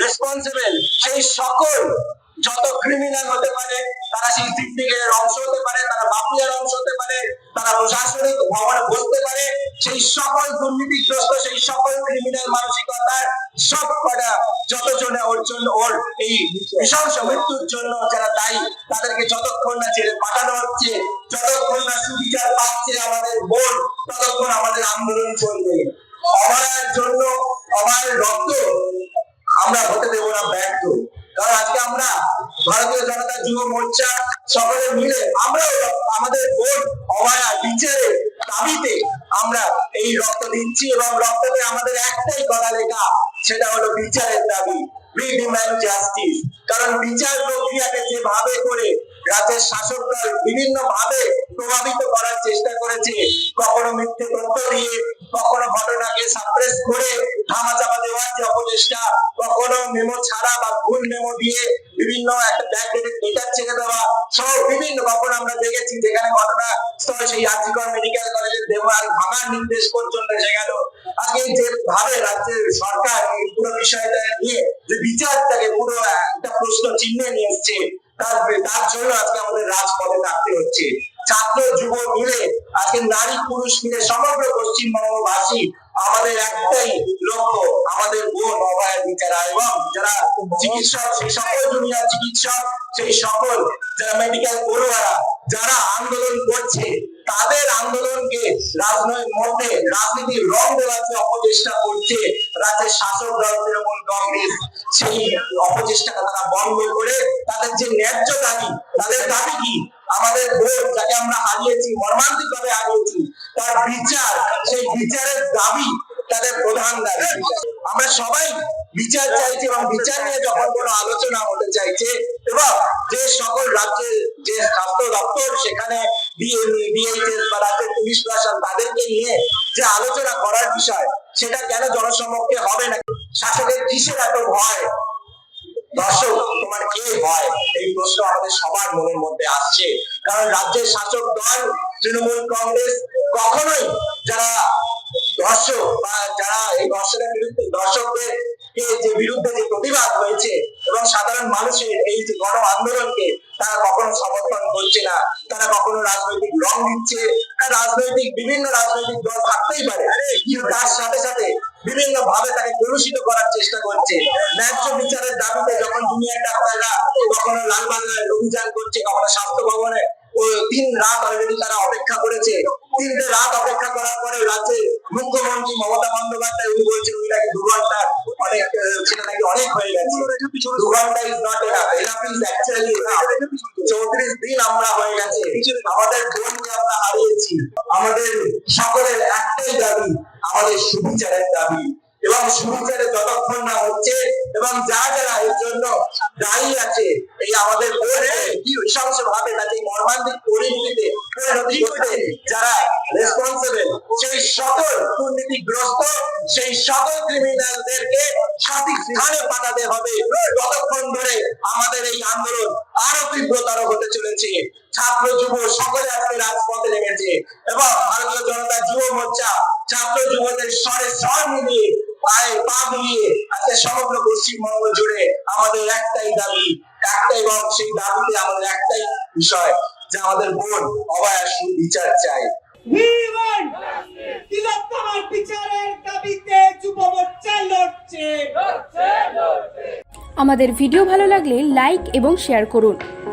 Responsible সেই সকল যত ক্রিমিনাল হতে পারে, তারা সেই সিন্ডিকেটের অংশ হতে পারে, তারা মাফিয়ার অংশ হতে পারে, তারা প্রশাসনিক ভবনে বসতে পারে, সেই সকল দুর্নীতিগ্রস্ত, সেই সকল ক্রিমিনাল মানসিকতার সব কটা যতজনে ওর জন্য, ওর এই নৃশংস মৃত্যুর জন্য যারা দায়ী, তাদেরকে যতক্ষণ না জেলে পাঠানো হচ্ছে, যতক্ষণ না সুবিচার পাচ্ছে আমাদের বোন ততক্ষণ আমাদের আন্দোলন চলবে। অভয়ার জন্য অভয়ের রক্ত। আমরা হতে দেবো না, ব্যর্থ। কারণ আজকে আমরা ভারতীয় জনতা যুব মোর্চা সকলে মিলে আমরাও আমাদের ভোট অভয়া বিচারে দাবিতে আমরা এই রক্ত দিচ্ছি এবং রক্ততে আমাদের একটাই কথা লেখা, সেটা হলো বিচারের দাবি উই ডিম্যান্ড জাস্টিস কারণ বিচার প্রক্রিয়াকে যেভাবে করে রাজ্যের শাসকরা বিভিন্ন ভাবে প্রভাবিত করার চেষ্টা করেছে, কখনো মিথ্যে তথ্য দিয়ে কখনো ঘটনাকে সাপ্রেস করে ধামাচাপা দেওয়ার যে অপচেষ্টা, কখনো মেমো ছাড়া বা ভুল মেমো দিয়ে বিভিন্ন একটা ছেড়ে দেওয়া, সহ বিভিন্ন কখনো আমরা দেখেছি যেখানে ঘটনা সেই মেডিকেল কলেজের ভাঙার নির্দেশ পর্যন্ত এসে গেল। ভাবে রাজ্যের সরকার এই পুরো বিষয়টা নিয়ে যে বিচারটাকে পুরো একটা প্রশ্ন চিহ্নে নিয়ে এসছে তার জন্য আজকে আমাদের রাজপথে থাকতে হচ্ছে। ছাত্র যুব মিলে আজকে নারী পুরুষ মিলে সমগ্র পশ্চিমবঙ্গবাসী আমাদের একটাই লক্ষ্য, আমাদের বোন অভয়ের বিচার এবং যারা চিকিৎসক, সেই সকল দুনিয়ার চিকিৎসক, সেই সকল যারা মেডিকেল পড়ুয়ারা, যারা আন্দোলন করছে, তাদের আন্দোলনকে রাজনৈতিক মধ্যে রাজনীতির রং দেওয়াতে অপচেষ্টা করছে রাজ্যের শাসক দল তৃণমূল কংগ্রেস। সেই অপচেষ্টাকে তারা বন্ধ করে তাদের যে ন্যায্য দাবি, তাদের দাবি কি? আমাদের ভোট যাকে আমরা হারিয়েছি মর্মান্তিক ভাবে হারিয়েছি, তার বিচার, সেই বিচারের দাবি তাদের প্রধান দাবি। আমরা সবাই বিচার চাইছি এবং বিচার নিয়ে যখন কোনো আলোচনা হতে চাইছে, এবং যে সকল রাজ্যের যে স্বাস্থ্য দপ্তর, সেখানে ডিএইচএস বা রাজ্যের পুলিশ প্রশাসন, তাদেরকে নিয়ে যে আলোচনা করার বিষয়, সেটা কেন জনসমক্ষে হবে না? শাসকের কিসের এত ভয়? দর্শক তোমার কে ভয় এই প্রশ্ন আমাদের সবার মনের মধ্যে আসছে। কারণ রাজ্যের শাসক দল, তৃণমূল কংগ্রেস কখনোই যারা দর্শক বা যারা এই দর্শকের বিরুদ্ধে দর্শকদের যে বিরুদ্ধে যে প্রতিবাদ হয়েছে এবং সাধারণ মানুষের এই যে গণ আন্দোলনকে তারা কখনো সমর্থন করছে না, তারা কখনো রাজনৈতিক রং দিচ্ছে রাজনৈতিক, বিভিন্ন রাজনৈতিক দল থাকতেই পারে। তার সাথে সাথে বিভিন্ন ভাবে তাকে কলুষিত করার চেষ্টা করছে। ন্যায্য বিচারের দাবিতে যখন দুনিয়ার ডাক্তাররা কখনো লালবাজারে অভিযান করছে, কখনো স্বাস্থ্য ভবনে। তিন রাত অলরেডি তারা অপেক্ষা করেছে। তিনটে রাত অপেক্ষা করার পরে রাজ্যের মুখ্যমন্ত্রী মমতা বন্দ্যোপাধ্যায়, উনি বলছেন উনি নাকি দু ঘণ্টা অনেক সেটা নাকি অনেক হয়ে গেছে। দু ঘণ্টা is not enough enough is actually চৌত্রিশ দিন আমরা হয়ে গেছে। আমাদের বোনকে আমরা হারিয়েছি। আমাদের সকলের একটাই দাবি আমাদের সুবিচারের দাবি। এবং সুবিচারে যতক্ষণ না হচ্ছে এবং যারা যারা এর জন্য দায়ী আছে, এই আমাদের নৃশংস ভাবে তাকে মর্মান্তিক পরিণতিতে পরিণতি করতে যারা রেসপন্সিবল সেই সকল দুর্নীতিগ্রস্ত, সেই সকল ক্রিমিনালদেরকে সঠিক স্থানে পাঠাতে হবে। ততক্ষণ ধরে আমাদের এই আন্দোলন আরও তীব্রতর হতে চলেছে। ছাত্র যুব সকলে আজকে রাজপথে নেমেছে। এবং ভারতীয় জনতা যুব মোর্চা ছাত্র যুবদের স্বরে স্বর মিলিয়ে পায়ে পা মিলিয়ে আজকে সমগ্র পশ্চিমবঙ্গ জুড়ে আমাদের একটাই দাবি একটাই এবং সেই দাবিতে আমাদের একটাই বিষয় যে আমাদের বোন অভয়া বিচার চাই তিলোত্তমার বিচারের দাবিতে যুব মোর্চা লড়ছে। আমাদের ভিডিও ভালো লাগলে লাইক এবং শেয়ার করুন।